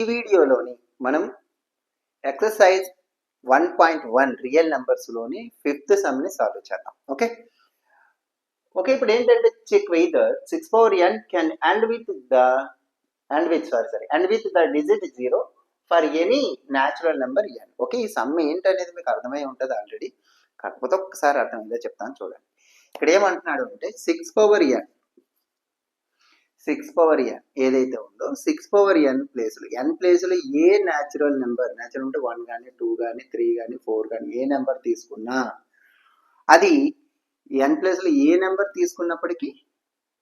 ఈ వీడియోలోని మనం exercise one point one real నెంబర్స్లోని fifth సమ్ని సాల్వ్ చేద్దాం. ఓకే? ఓకే ఇప్పుడు ఏంటంటే check whether six power N can end with the end with sorry sorry end with the digit zero for any natural number N. Okay ఈ sum ఏంటనేది మీకు అర్థమై ఉంటుంది already. కాకపోతే ఒక్కసారి అర్థమైందో చెప్తాను చూడండి. ఇక్కడ ఏమంటున్నాడు అంటే six power N six power N ఏదైతే ఉందో six power N places N places ఏ న్యాచురల్ నెంబర్ న్యాచురల్ అంటే వన్ కానీ టూ కానీ త్రీ కానీ ఫోర్ కానీ ఏ నెంబర్ తీసుకున్నా అది ఎన్ ప్లేస్లో ఏ నెంబర్ తీసుకున్నప్పటికీ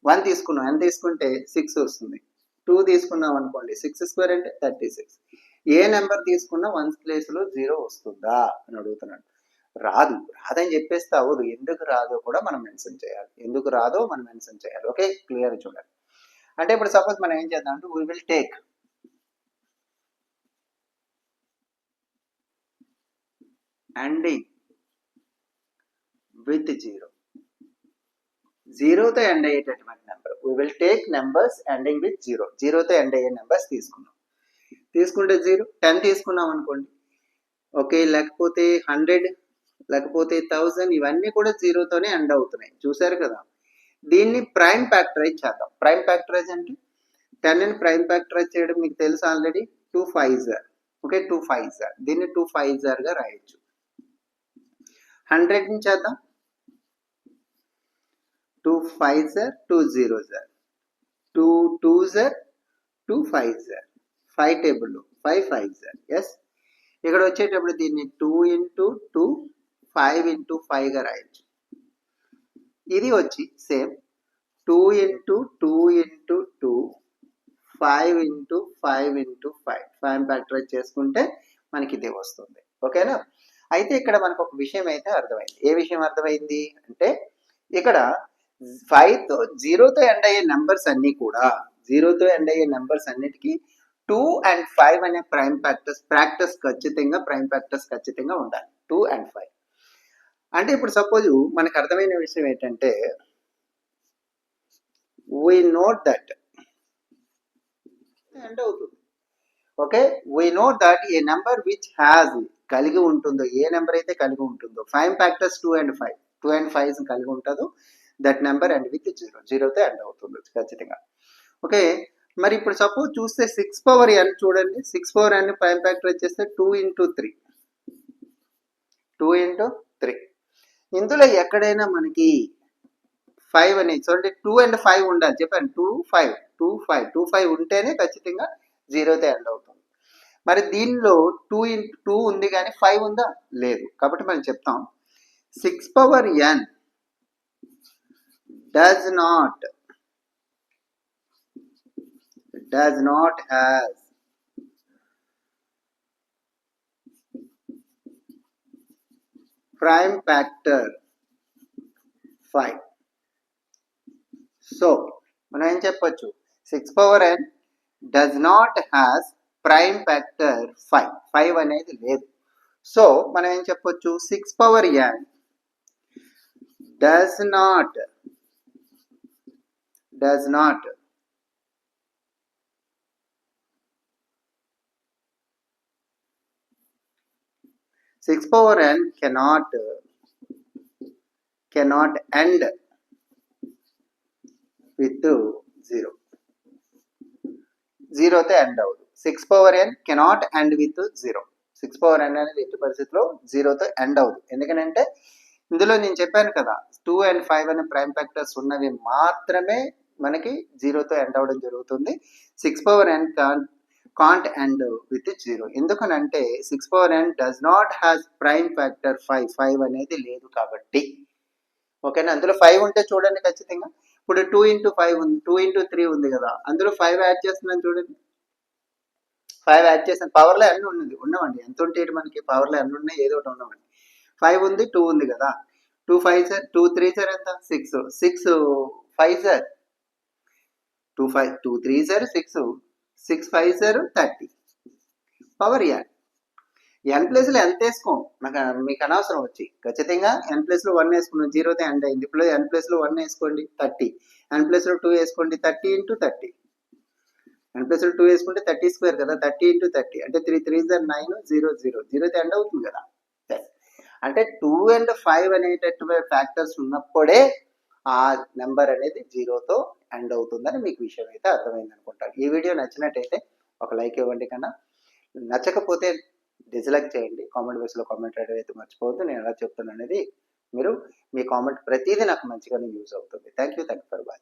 వన్ తీసుకున్నాం. ఎన్ తీసుకుంటే సిక్స్ వస్తుంది. టూ తీసుకున్నాం అనుకోండి సిక్స్ స్క్వేర్ అంటే థర్టీ సిక్స్ ఏ నెంబర్ తీసుకున్నా వన్ ప్లేస్లో జీరో వస్తుందా అని అడుగుతున్నాడు. రాదు. రాదని చెప్పేస్తే అవ్వదు ఎందుకు రాదో కూడా మనం మెన్షన్ చేయాలి. ఎందుకు రాదో మనం మెన్షన్ చేయాలి. ఓకే? క్లియర్ చూడండి. అంటే ఇప్పుడు సపోజ్ మనం ఏం చేద్దాం అంటే we will take ending with zero జీరోతో end అయ్యేటటువంటి number we will take numbers ending with zero జీరోతో end అయ్యే నెంబర్స్ తీసుకున్నాం. తీసుకుంటే జీరో టెన్ తీసుకున్నాం అనుకోండి. ఓకే లేకపోతే హండ్రెడ్ లేకపోతే థౌజండ్ ఇవన్నీ కూడా జీరోతోనే ఎండ్ అవుతున్నాయి. చూసారు కదా? దీన్ని ప్రైమ్ ఫ్యాక్టరైజ్ చేద్దాం. ప్రైమ్ ఫ్యాక్టరైజ్ అంటే టెన్ని ప్రైమ్ ఫ్యాక్టరైజ్ చేయడం మీకు తెలుసు ఆల్రెడీ టూ ఫైవ్ జార్ ఓకే టూ ఫైవ్ జార్ దీన్ని టూ ఫైవ్ జార్గా రాయొచ్చు. హండ్రెడ్ని చేద్దాం. టూ ఫైవ్ జార్ టూ జీరో జార్ two two జర్ two five jar five table five five jar yes ఇక్కడ వచ్చేటప్పుడు దీన్ని two into two five into ఫైవ్గా రాయొచ్చు. ఇది వచ్చి same two into two into two five into five into five five factorise చేసుకుంటే మనకి ఇది వస్తుంది. ఓకేనా అయితే ఇక్కడ మనకు ఒక విషయం అయితే అర్థమైంది. ఏ విషయం అర్థమైంది? అంటే ఇక్కడ ఫైవ్తో జీరోతో ఎండ్ అయ్యే నెంబర్స్ అన్నీ కూడా జీరోతో ఎండ్ అయ్యే నెంబర్స్ అన్నిటికీ టూ అండ్ ఫైవ్ అనే ప్రైమ్ ఫ్యాక్టర్స్ ప్రాక్టీస్ ఖచ్చితంగా ప్రైమ్ ఫ్యాక్టర్స్ ఖచ్చితంగా ఉండాలి. టూ అండ్ ఫైవ్ అంటే ఇప్పుడు సపోజ్ మనకు అర్థమైన విషయం ఏంటంటే వీ నోట్ దట్ ఎండ్ అవుతుంది. Okay we note that a number which has కలిగి ఉంటుందో ఏ నెంబర్ అయితే కలిగి ఉంటుందో five factors two and five two and five కలిగి ఉంటుందో that number and with zero జీరోతో end అవుతుంది ఖచ్చితంగా. ఓకే మరి ఇప్పుడు సపోజ్ చూస్తే సిక్స్ పవర్ ఎన్ చూడండి. Six power n prime factor వచ్చేస్తే two into three two into three ఇందులో ఎక్కడైనా మనకి ఫైవ్ అనేది చూడండి టూ అండ్ ఫైవ్ ఉండాలి. చెప్పాను two five two five two five ఉంటేనే ఖచ్చితంగా జీరోతో ఎండ్ అవుతుంది. మరి దీనిలో టూ ఇన్ టూ ఉంది కానీ ఫైవ్ ఉందా? లేదు. కాబట్టి మనం చెప్తాం. Six power n does not does not has prime factor 5 so మనం ఏం చెప్పొచ్చు? Six power n does not has prime factor five five అనేది లేదు. సో మనం ఏం చెప్పొచ్చు? Six power n does not does not six power n cannot cannot end with zero జీరోతో end అవ్వదు. Six power n cannot end with zero six power n అనేది ఎట్టి పరిస్థితిలో జీరోతో end అవ్వదు. ఎందుకంటే ఇందులో నేను చెప్పాను కదా టూ అండ్ ఫైవ్ అనే ప్రైమ్ ఫ్యాక్టర్స్ ఉన్నవి మాత్రమే మనకి జీరోతో ఎండ్ అవ్వడం జరుగుతుంది. Six power n can't can't end with zero ఎందుకనంటే six power n does not has prime factor five five అనేది లేదు కాబట్టి. ఓకేనా? అందులో ఫైవ్ ఉంటే చూడండి ఖచ్చితంగా. ఇప్పుడు టూ ఇంటూ ఫైవ్ ఉంది. టూ ఇంటూ త్రీ ఉంది కదా. అందులో ఫైవ్ యాడ్ చేస్తున్నాను చూడండి. ఫైవ్ యాడ్ చేసాను పవర్లో ఎన్ని ఉన్నది. ఉన్నామండి ఎంత ఉంటే మనకి పవర్లో ఎన్ని ఉన్నాయి ఏదో ఒకటి ఉన్నామండి ఫైవ్ ఉంది టూ ఉంది కదా. Two five sir two three sir ఎంత? Six six five sir two five two three sir six six five sir thirty power add n ప్లేస్లో ఎంత వేసుకోం నాకు మీకు అనవసరం వచ్చి. ఖచ్చితంగా ఎన్ ప్లేస్లో వన్ వేసుకున్నాం జీరోతో ఎండ్ అయింది. ఇప్పుడు ఎన్ ప్లేస్లో వన్ వేసుకోండి. థర్టీ ఎన్ ప్లేస్లో టూ వేసుకోండి. థర్టీ ఇంటూ థర్టీ ఎన్ ప్లేస్లో టూ వేసుకుంటే థర్టీ స్క్వేర్ కదా? థర్టీ ఇంటూ థర్టీ అంటే త్రీ త్రీ జర్ నైన్ జీరో జీరో జీరోతో ఎండ్ అవుతుంది కదా? అంటే టూ అండ్ ఫైవ్ అనేటటువంటి ఫ్యాక్టర్స్ ఉన్నప్పుడే ఆ నెంబర్ అనేది జీరోతో ఎండ్ అవుతుందని మీకు విషయం అయితే అర్థమైంది అనుకుంటాను ఈ వీడియో నచ్చినట్టయితే ఒక లైక్ ఇవ్వండి కన్నా. నచ్చకపోతే డిస్లైక్ చేయండి. కామెంట్ బాక్స్లో కామెంట్ రాయడం అయితే మర్చిపోవద్దు. నేను ఎలా చెప్తాను అనేది మీరు మీ కామెంట్ ప్రతిదీ నాకు మంచిగానే యూజ్ అవుతుంది. Thank you thank you for watching.